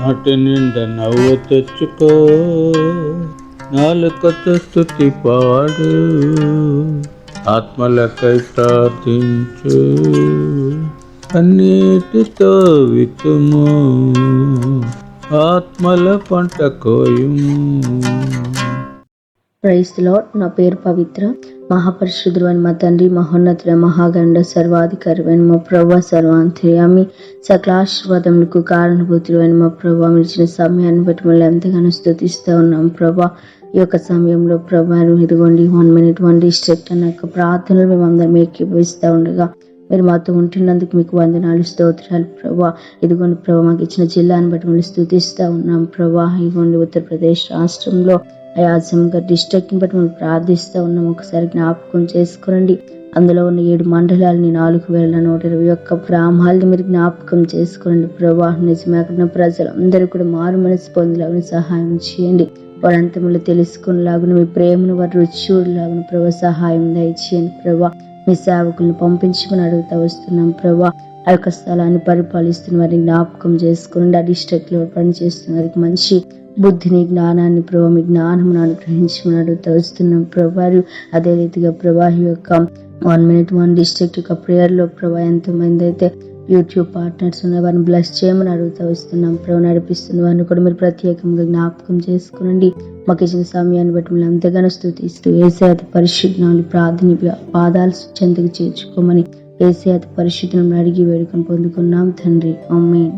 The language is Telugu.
నాటి నిండా నవ్వు తెచ్చుకో. నాలుకతో స్థుతి పాడు. ఆత్మలకై ప్రార్థించు. అన్నిటితో వితుము ఆత్మల పంట కోయుము. ప్రైస్ నా పేరు పవిత్ర. మహాపరిశుద్ధుడు మా తండ్రి మహోన్నతుడ మహాగండ సర్వాధికారి మా ప్రభు సర్వాంతర్యామి సకలాశీర్వాదములకు కారణభూతుడు అని మా ప్రభు మీరు ఇచ్చిన సమయాన్ని బట్టి మళ్ళీ ఎంతగానో స్థుతిస్తూ ఉన్నాం ప్రభా ఈ యొక్క సమయంలో ప్రభా ఇదిగోండి వన్ మినిట్ వన్ డిస్ట్రిక్ట్ అన్న యొక్క ప్రార్థనలు మేము అందరం ఏకీభవిస్తూ ఉండగా మీరు మాతో ఉంటున్నందుకు మీకు వందనాలు స్తోత్రాలు ప్రభా ఇదిగోండి ప్రభా మాకు ఇచ్చిన జిల్లాని బట్టి మళ్ళీ స్థుతిస్తూ ఉన్నాం ప్రభా ఇదిగోండి ఉత్తరప్రదేశ్ రాష్ట్రంలో అయాసంగా డిస్ట్రిక్ట్ని బట్టి మనం ప్రార్థిస్తూ ఉన్నాం. ఒకసారి జ్ఞాపకం చేసుకోండి అందులో ఉన్న ఏడు మండలాలని నాలుగు వేల నూట ఇరవై ఒక్క గ్రామాలని మీరు జ్ఞాపకం చేసుకోండి ప్రభా నిజమే అక్కడ ఉన్న ప్రజలందరూ కూడా మారు మనసు పొందేలాగా సహాయం చేయండి. వారంతములు తెలుసుకునేలాగున మీ ప్రేమను వారు రుచి చూడలాగున ప్రభా సహాయం దయచేయండి ప్రభా. మీ సేవకులను పంపించమని అడుగుతా వస్తున్నాం ప్రభా. ఆ యొక్క స్థలాన్ని పరిపాలిస్తున్న వారిని జ్ఞాపకం చేసుకుని ఆ డిస్ట్రిక్ట్లో పనిచేస్తున్న వారికి మంచి బుద్ధిని జ్ఞానాన్ని ప్రభా మీ జ్ఞానం అనుగ్రహించమని తలుస్తున్నాం ప్రభావి ప్రభారు అదే రీతిగా ప్రభా యొక్క వన్ మినిట్ వన్ డిస్ట్రిక్ట్ యొక్క ప్రేయర్లో లో ప్రభా ఎంతమంది అయితే యూట్యూబ్ పార్ట్నర్స్ ఉన్న వారిని బ్లెస్ చేయమని అడుగుతూ వస్తున్నాం ప్రభు నడిపిస్తున్న వారిని కూడా మీరు ప్రత్యేకంగా జ్ఞాపకం చేసుకునండి. మాకు ఇచ్చిన సమయాన్ని బట్టి మిమ్మల్ని ఎంతగానో స్థుతిస్తూ ఏసే అతి పరిశుద్ధనాలు ప్రార్థన పాదాలు చెంతకు చేర్చుకోమని ఏసే అతి పరిశుద్ధం అడిగి వేడుకొని పొందుకున్నాం తండ్రి. అమ్మేన్